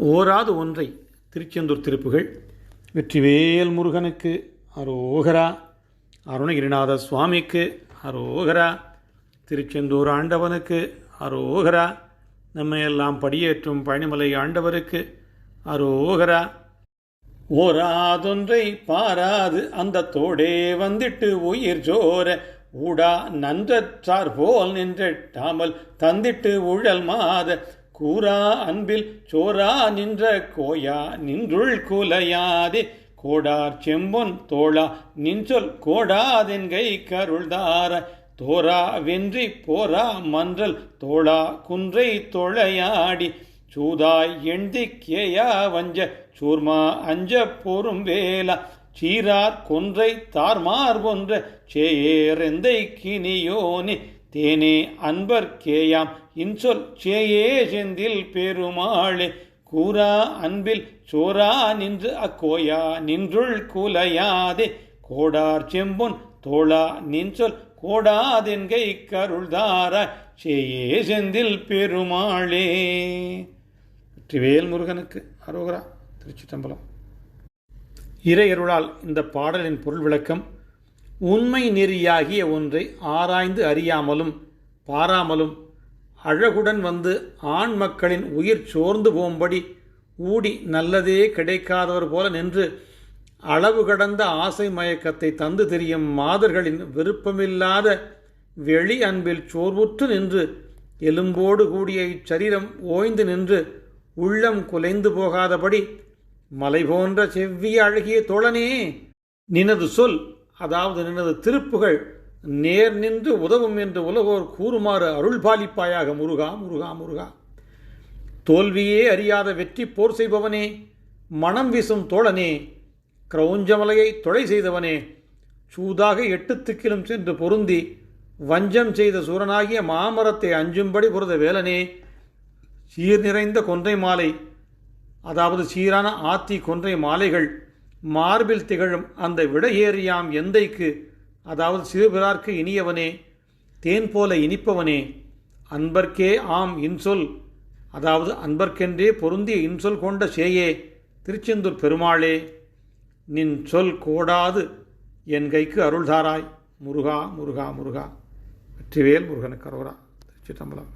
ஓராது ஒன்றை திருச்செந்தூர் திருப்புகள். வெற்றிவேல் முருகனுக்கு அரோகரா. அருணகிரிநாத சுவாமிக்கு அரோகரா. திருச்செந்தூர் ஆண்டவனுக்கு அரோகரா. நம்மை எல்லாம் படியேற்றும் பழனிமலை ஆண்டவருக்கு அரோகரா. ஓராதொன்றை பாராது அந்த தோடே வந்திட்டு உயிர் ஜோர. ஊடா நன்றற்றார் போல் நின்றெட்டாமல் தந்திட்டு உழல் மாத. கூரா அன்பில் சோரா நின்ற கோயா நின்றுள் குலையாதே. கோடார் செம்பொன் தோழா நின்றொல் கோடாதென்கை கருள்தார தோரா. வென்றி போரா மன்றல் தோழா குன்றை தொழையாடி. சூதாய் எண்திக்கேயா வஞ்ச சூர்மா அஞ்ச பொறும் வேலா சீரார் கொன்றை தார்மார் ஒன்ற சேயேரெந்தை கினியோனி தேனே அன்பர் கேயாம். இன்சொல் சேயே செந்தில் பெருமாளே. கூரா அன்பில் சோரா நின்று அக்கோயா. நின்றுள் குலையாதே. கோடார் செம்பொன் தோழா நின்சொல் கோடாதென்கை கருள்தாரா சேயே செந்தில் பெருமாளே. வெற்றிவேல் முருகனுக்கு அரோகரா திருச்சிட்டம்பலம் இறையருளால் இந்த பாடலின் பொருள் விளக்கம் உண்மை நெறியாகிய ஒன்றை ஆராய்ந்து அறியாமலும் பாராமலும் அழகுடன் வந்து ஆண் மக்களின் உயிர் சோர்ந்து போகும்படி ஊடி நல்லதே கிடைக்காதவர் போல நின்று அளவு கடந்த ஆசை மயக்கத்தை தந்து தெரியும் மாதர்களின் விருப்பமில்லாத வெளி அன்பில் சோர்வுற்று நின்று எலும்போடு கூடிய இச்சரீரம் ஓய்ந்து நின்று உள்ளம் குலைந்து போகாதபடி மலை போன்ற செவ்விய அழகிய தோழனே நினது சொல் அதாவது நினது திருப்புகள் நேர் நின்று உதவும் என்று உலகோர் கூறுமாறு அருள் பாலிப்பாயாக முருகா முருகா முருகா. தோல்வியே அறியாத வெற்றி போர் செய்பவனே மனம் வீசும் தோழனே கிரௌஞ்சமலையை தொலை செய்தவனே. சூதாக எட்டு திக்கிலும் சென்று பொருந்தி வஞ்சம் செய்த சூரனாகிய மாமரத்தை அஞ்சும்படி புரத வேலனே. சீர் நிறைந்த கொன்றை மாலை அதாவது சீரான ஆத்தி கொன்றை மாலைகள் மார்பில் திகழும் அந்த விடையேறியாம் எந்தைக்கு? அதாவது சிறுபிறார்க்கு இனியவனே தேன் போல இனிப்பவனே அன்பர்க்கே ஆம் இன்சொல். அதாவது அன்பர்க்கென்றே பொருந்திய இன்சொல் கொண்ட சேயே திருச்செந்தூர் பெருமாளே நின் சொல் கோடாது என் கைக்கு அருள்தாராய். முருகா முருகா முருகா. வெற்றிவேல் முருகனுக்கு அரோரா திருச்சிட்டம்பலம்